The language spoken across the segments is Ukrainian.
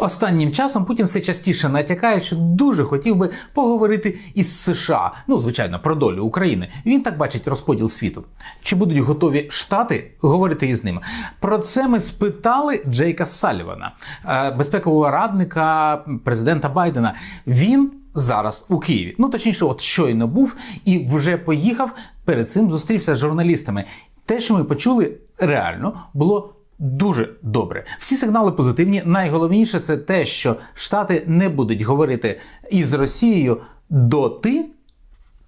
Останнім часом Путін все частіше натякає, що дуже хотів би поговорити із США. Ну, звичайно, про долю України. Він так бачить розподіл світу. Чи будуть готові штати говорити із ними? Про це ми спитали Джейка Салівана, е, безпекового радника президента Байдена. Він зараз у Києві. Ну точніше, от щойно був і вже поїхав. Перед цим зустрівся з журналістами. Те, що ми почули, реально було. Дуже добре. Всі сигнали позитивні. Найголовніше це те, що Штати не будуть говорити із Росією доти,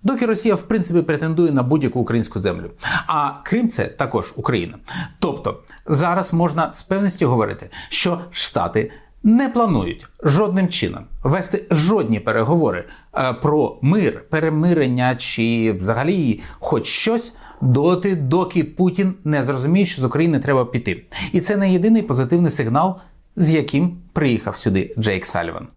доки Росія, в принципі, претендує на будь-яку українську землю. А Крим це також Україна. Тобто зараз можна з певністю говорити, що Штати не планують жодним чином вести жодні переговори е, про мир, перемирення чи взагалі хоч щось доти, доки Путін не зрозуміє, що з України треба піти. І це не єдиний позитивний сигнал, з яким приїхав сюди Джейк Саліван.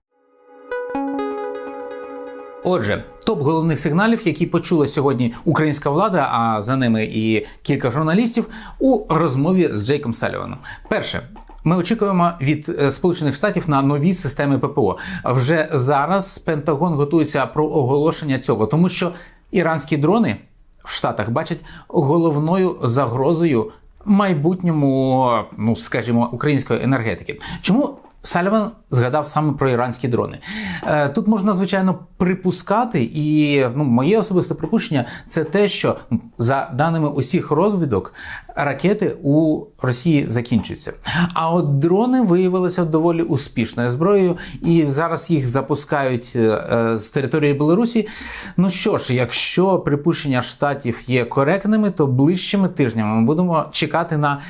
Отже, топ головних сигналів, які почула сьогодні українська влада, а за ними і кілька журналістів у розмові з Джейком Саліваном. Перше. Ми очікуємо від е, Сполучених Штатів на нові системи ППО. Вже зараз Пентагон готується про оголошення цього, тому що іранські дрони в Штатах бачать головною загрозою майбутньому, ну скажімо, української енергетики. Чому Саліван згадав саме про іранські дрони? Е, Тут можна звичайно припускати, і ну, моє особисте припущення це те, що за даними усіх розвідок, ракети у Росії закінчуються. А от дрони виявилися доволі успішною зброєю, і зараз їх запускають е, е, з території Білорусі. Ну що ж, якщо припущення штатів є коректними, то ближчими тижнями ми будемо чекати на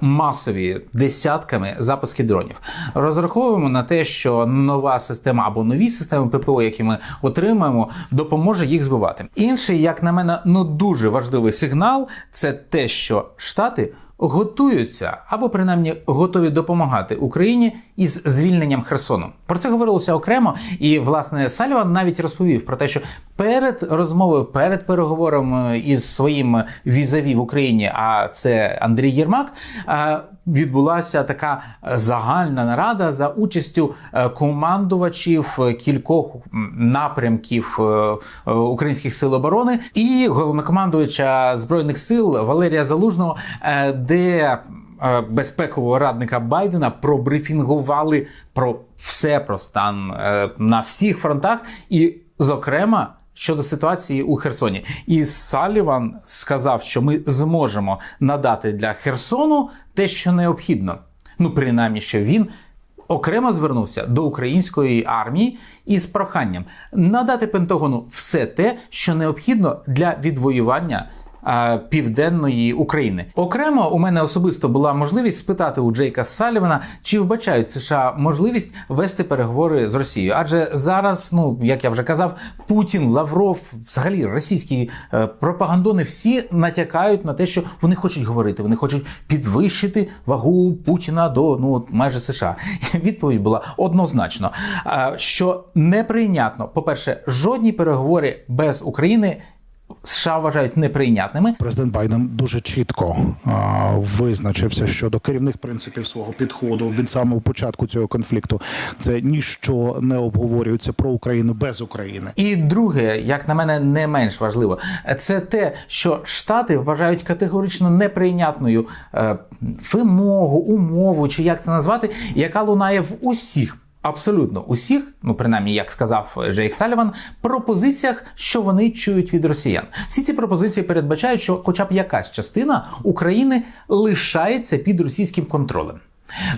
масові десятками запуски дронів. Розраховуємо на те, що нова система або нові системи ППО, які ми отримаємо, допоможе їх збивати. Інший, як на мене, ну дуже важливий сигнал це те, що штати готуються або принаймні готові допомагати Україні із звільненням Херсону. Про це говорилося окремо, і власне Саліван навіть розповів про те, що перед розмовою, перед переговором із своїм візаві в Україні, а це Андрій Єрмак. е, Відбулася така загальна нарада за участю е, командувачів кількох напрямків е, е, українських сил оборони і головнокомандувача збройних сил Валерія Залужного, е, де е, безпекового радника Байдена пробрифінгували про все про стан е, на всіх фронтах, і, зокрема. Щодо ситуації у Херсоні, і Саліван сказав, що ми зможемо надати для Херсону те, що необхідно. Ну, принаймні, що він окремо звернувся до української армії із проханням надати Пентагону все те, що необхідно для відвоювання південної України. Окремо у мене особисто була можливість спитати у Джейка Салівана, чи вбачають США можливість вести переговори з Росією. Адже зараз, ну як я вже казав, Путін, Лавров, взагалі російські е, пропагандони всі натякають на те, що вони хочуть говорити, вони хочуть підвищити вагу Путіна до ну майже США. Відповідь була однозначно, е, що неприйнятно, по перше, жодні переговори без України. США вважають неприйнятними. Президент Байден дуже чітко а, визначився щодо керівних принципів свого підходу від самого початку цього конфлікту. Це ніщо не обговорюється про Україну без України. І друге, як на мене, не менш важливо, це те, що Штати вважають категорично неприйнятною е, вимогу, умову, чи як це назвати, яка лунає в усіх. Абсолютно усіх, ну принаймні, як сказав Джейк Саліван, пропозиціях, що вони чують від росіян. Всі ці пропозиції передбачають, що хоча б якась частина України лишається під російським контролем.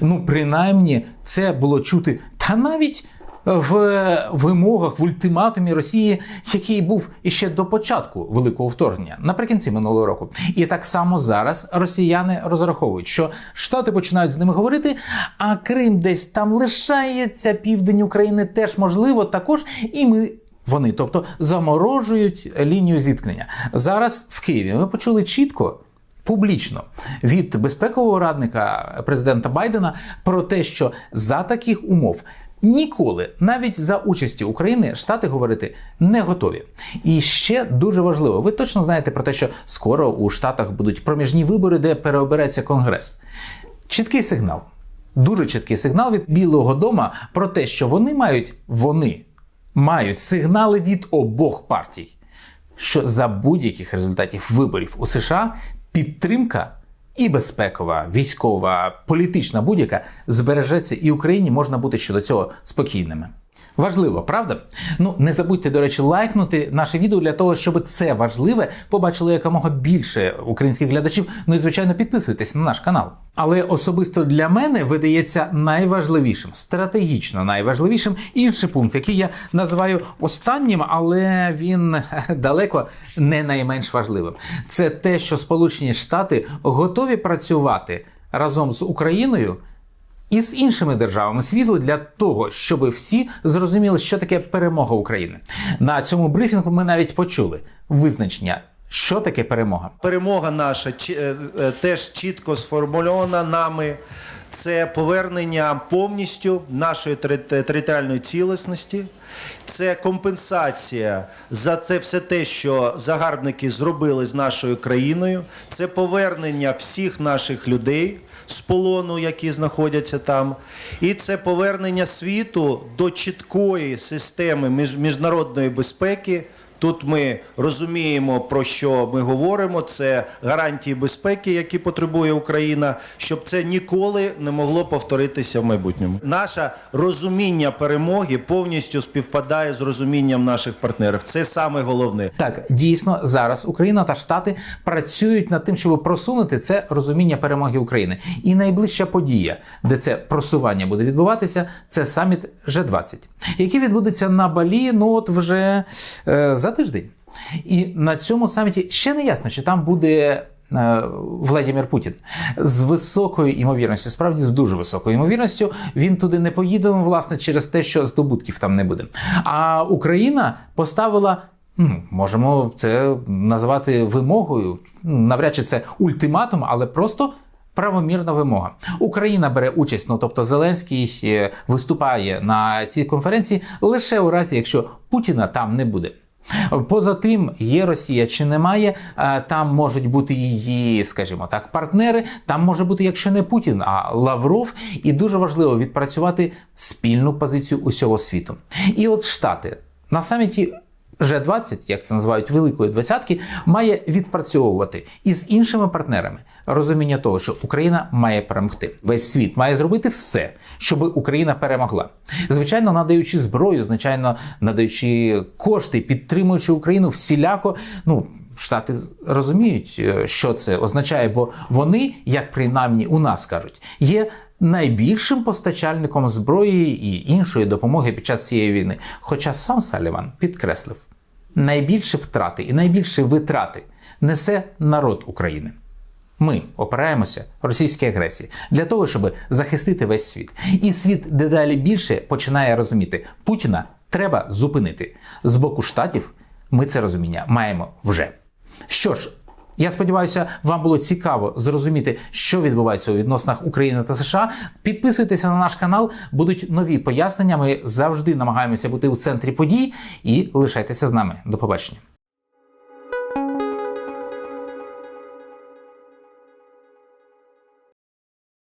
Ну, принаймні, це було чути, та навіть в вимогах в ультиматумі Росії, який був іще до початку великого вторгнення, наприкінці минулого року. І так само зараз росіяни розраховують, що Штати починають з ними говорити, а Крим десь там лишається, південь України теж можливо, також і ми. Вони, тобто, заморожують лінію зіткнення. Зараз в Києві ми почули чітко. Публічно від безпекового радника президента Байдена про те, що за таких умов ніколи, навіть за участі України, штати говорити не готові. І ще дуже важливо, ви точно знаєте про те, що скоро у Штатах будуть проміжні вибори, де переобереться конгрес. Чіткий сигнал. дуже чіткий сигнал від Білого Дома про те, що вони мають вони мають сигнали від обох партій, що за будь-яких результатів виборів у США підтримка і безпекова, військова, політична будь-яка збережеться, і Україні можна бути щодо цього спокійними. Важливо, правда? Ну не забудьте, до речі, лайкнути наше відео для того, щоб це важливе побачило якомога більше українських глядачів. Ну і звичайно, підписуйтесь на наш канал. Але особисто для мене видається найважливішим, стратегічно найважливішим інший пункт, який я називаю останнім, але він далеко не найменш важливим. Це те, що Сполучені Штати готові працювати разом з Україною і з іншими державами світу для того, щоб всі зрозуміли, що таке перемога України. На цьому брифінгу ми навіть почули визначення, що таке перемога. Перемога наша е, е, теж чітко сформульована нами. Це повернення повністю нашої територіальної цілісності. Це компенсація за це все те, що загарбники зробили з нашою країною. Це повернення всіх наших людей з полону, які знаходяться там. І це повернення світу до чіткої системи між- міжнародної безпеки. Тут ми розуміємо, про що ми говоримо. Це гарантії безпеки, які потребує Україна, щоб це ніколи не могло повторитися в майбутньому. Наше розуміння перемоги повністю співпадає з розумінням наших партнерів. Це саме головне. Так, дійсно, зараз Україна та Штати працюють над тим, щоб просунути це розуміння перемоги України. І найближча подія, де це просування буде відбуватися, це саміт G20, який відбудеться на Балі. Ну от вже е, за тиждень. І на цьому саміті ще не ясно, чи там буде. е, Владимир Путін з високою ймовірністю, справді з дуже високою ймовірністю, він туди не поїде, ну, власне, через те, що здобутків там не буде. А Україна поставила Ну, можемо це називати вимогою. Навряд чи це ультиматум, але просто правомірна вимога. Україна бере участь, ну тобто Зеленський е, виступає на цій конференції лише у разі, якщо Путіна там не буде. Поза тим, є Росія чи немає, е, там можуть бути її, скажімо так, партнери. Там може бути, якщо не Путін, а Лавров. І дуже важливо відпрацювати спільну позицію усього світу. І от Штати на саміті G20, як це називають Великої двадцятки, має відпрацьовувати із іншими партнерами розуміння того, що Україна має перемогти. Весь світ має зробити все, щоб Україна перемогла. Звичайно, надаючи зброю, звичайно, надаючи кошти, підтримуючи Україну всіляко. Ну Штати розуміють, е, що це означає, бо вони, як принаймні у нас кажуть, є найбільшим постачальником зброї і іншої допомоги під час цієї війни. Хоча сам Саліван підкреслив, найбільші втрати і найбільші витрати несе народ України. Ми опираємося російській агресії для того, щоб захистити весь світ. І світ дедалі більше починає розуміти, Путіна треба зупинити. З боку штатів ми це розуміння маємо вже. Що ж, я сподіваюся, вам було цікаво зрозуміти, що відбувається у відносинах України та США. Підписуйтеся на наш канал, будуть нові пояснення. Ми завжди намагаємося бути у центрі подій і лишайтеся з нами. До побачення.